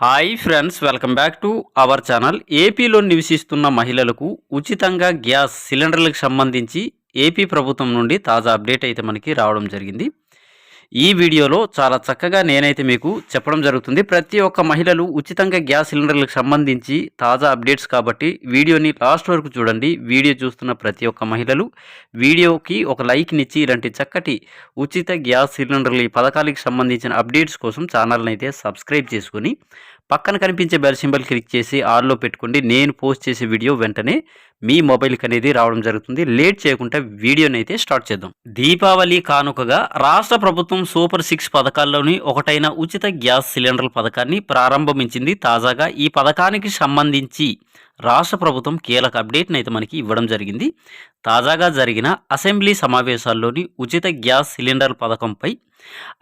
Hi friends welcome back to our channel. ఏపీలో నివసిస్తున్న మహిళలకు ఉచితంగా గ్యాస్ సిలిండర్లకు సంబంధించి ఏపీ ప్రభుత్వం నుండి తాజా అప్డేట్ అయితే మనకి రావడం జరిగింది. ఈ వీడియోలో చాలా చక్కగా నేనైతే మీకు చెప్పడం జరుగుతుంది. ప్రతి ఒక్క మహిళలు ఉచితంగా గ్యాస్ సిలిండర్లకు సంబంధించి తాజా అప్డేట్స్ కాబట్టి వీడియోని లాస్ట్ వరకు చూడండి. వీడియో చూస్తున్న ప్రతి ఒక్క మహిళలు వీడియోకి ఒక లైక్నిచ్చి ఇలాంటి చక్కటి ఉచిత గ్యాస్ సిలిండర్లు ఈ పథకాలకు సంబంధించిన అప్డేట్స్ కోసం ఛానల్ని అయితే సబ్స్క్రైబ్ చేసుకుని పక్కన కనిపించే బెల్ సింబల్ క్లిక్ చేసి ఆల్లో పెట్టుకోండి. నేను పోస్ట్ చేసే వీడియో వెంటనే మీ మొబైల్కి అనేది రావడం జరుగుతుంది. లేట్ చేయకుండా వీడియోని అయితే స్టార్ట్ చేద్దాం. దీపావళి కానుకగా రాష్ట్ర ప్రభుత్వం సూపర్ సిక్స్ పథకాల్లోని ఒకటైన ఉచిత గ్యాస్ సిలిండర్ల పథకాన్ని ప్రారంభించింది. తాజాగా ఈ పథకానికి సంబంధించి రాష్ట్ర ప్రభుత్వం కీలక అప్డేట్ని అయితే మనకి ఇవ్వడం జరిగింది. తాజాగా జరిగిన అసెంబ్లీ సమావేశాల్లోని ఉచిత గ్యాస్ సిలిండర్ పథకంపై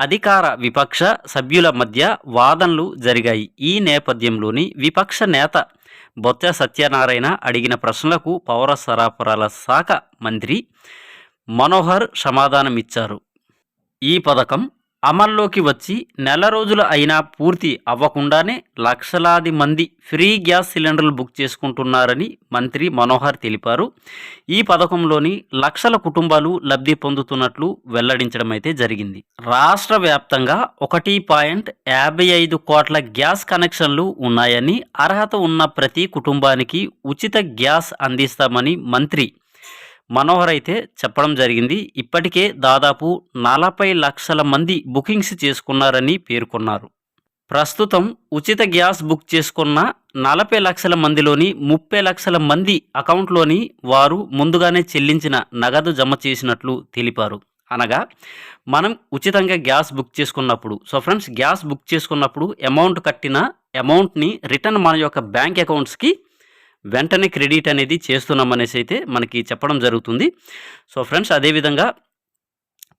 అధికార విపక్ష సభ్యుల మధ్య వాదనలు జరిగాయి. ఈ నేపథ్యంలోని విపక్ష నేత బొత్స సత్యనారాయణ అడిగిన ప్రశ్నలకు పౌర సరఫరాల శాఖ మంత్రి మనోహర్ సమాధానమిచ్చారు ఈ పథకం అమల్లోకి వచ్చి నెల రోజులు అయినా పూర్తి అవ్వకుండానే లక్షలాది మంది ఫ్రీ గ్యాస్ సిలిండర్లు బుక్ చేసుకుంటున్నారని మంత్రి మనోహర్ తెలిపారు. ఈ పథకంలోని లక్షల కుటుంబాలు లబ్ధి పొందుతున్నట్లు వెల్లడించడం అయితే జరిగింది. రాష్ట్ర వ్యాప్తంగా ఒకటి పాయింట్ యాభై ఐదు కోట్ల గ్యాస్ కనెక్షన్లు ఉన్నాయని అర్హత ఉన్న ప్రతి కుటుంబానికి ఉచిత గ్యాస్ అందిస్తామని మంత్రి మనోహర్ అయితే చెప్పడం జరిగింది. ఇప్పటికే దాదాపు నలభై లక్షల మంది బుకింగ్స్ చేసుకున్నారని పేర్కొన్నారు. ప్రస్తుతం ఉచిత గ్యాస్ బుక్ చేసుకున్న నలభై లక్షల మందిలోని ముప్పై లక్షల మంది అకౌంట్లోని వారు ముందుగానే చెల్లించిన నగదు జమ చేసినట్లు తెలిపారు. అనగా మనం ఉచితంగా గ్యాస్ బుక్ చేసుకున్నప్పుడు సో ఫ్రెండ్స్ గ్యాస్ బుక్ చేసుకున్నప్పుడు అమౌంట్ కట్టిన అమౌంట్ని రిటర్న్ మన యొక్క బ్యాంక్ అకౌంట్స్కి వెంటనే క్రెడిట్ అనేది చేస్తున్నామనేసి అయితే మనకి చెప్పడం జరుగుతుంది. సో ఫ్రెండ్స్ అదేవిధంగా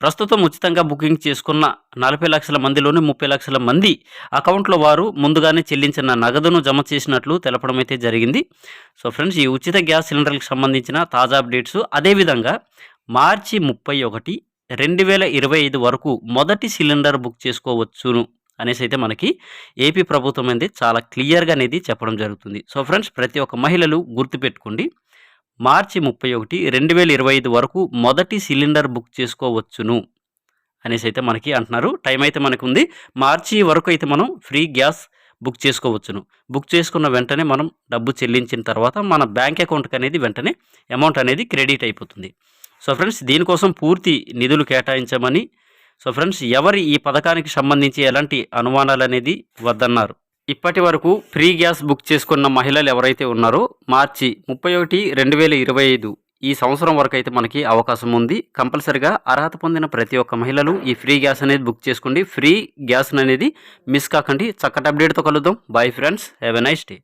ప్రస్తుతం ఉచితంగా బుకింగ్ చేసుకున్న నలభై లక్షల మందిలోని ముప్పై లక్షల మంది అకౌంట్లో వారు ముందుగానే చెల్లించిన నగదును జమ చేసినట్లు తెలపడం అయితే జరిగింది. సో ఫ్రెండ్స్ ఈ ఉచిత గ్యాస్ సిలిండర్లకు సంబంధించిన తాజా అప్డేట్స్ అదేవిధంగా మార్చి ముప్పై ఒకటి రెండు వేల ఇరవై ఐదు వరకు మొదటి సిలిండర్ బుక్ చేసుకోవచ్చును. అనేసి అయితే మనకి ఏపీ ప్రభుత్వం అనేది చాలా క్లియర్గా అనేది చెప్పడం జరుగుతుంది. సో ఫ్రెండ్స్ ప్రతి ఒక్క మహిళలు గుర్తుపెట్టుకోండి. మార్చి ముప్పై ఒకటి రెండు వేల ఇరవై ఐదు వరకు మొదటి సిలిండర్ బుక్ చేసుకోవచ్చును అనేసి అయితే మనకి అంటున్నారు. టైం అయితే మనకు ఉంది మార్చి వరకు అయితే మనం ఫ్రీ గ్యాస్ బుక్ చేసుకోవచ్చును. బుక్ చేసుకున్న వెంటనే మనం డబ్బు చెల్లించిన తర్వాత మన బ్యాంక్ అకౌంట్కి అనేది వెంటనే అమౌంట్ అనేది క్రెడిట్ అయిపోతుంది. సో ఫ్రెండ్స్ దీనికోసం పూర్తి నిధులు కేటాయించమని సో ఫ్రెండ్స్ ఎవరి ఈ పథకానికి సంబంధించి ఎలాంటి అనుమానాలు అనేది వద్దన్నారు. ఇప్పటి వరకు ఫ్రీ గ్యాస్ బుక్ చేసుకున్న మహిళలు ఎవరైతే ఉన్నారో మార్చి ముప్పై ఒకటి రెండు వేల ఇరవై ఐదు ఈ సంవత్సరం వరకు అయితే మనకి అవకాశం ఉంది. కంపల్సరిగా అర్హత పొందిన ప్రతి ఒక్క మహిళలు ఈ ఫ్రీ గ్యాస్ అనేది బుక్ చేసుకోండి. ఫ్రీ గ్యాస్ అనేది మిస్ కాకండి. చక్కటి అప్డేట్తో కలుద్దాం. Bye friends have a nice day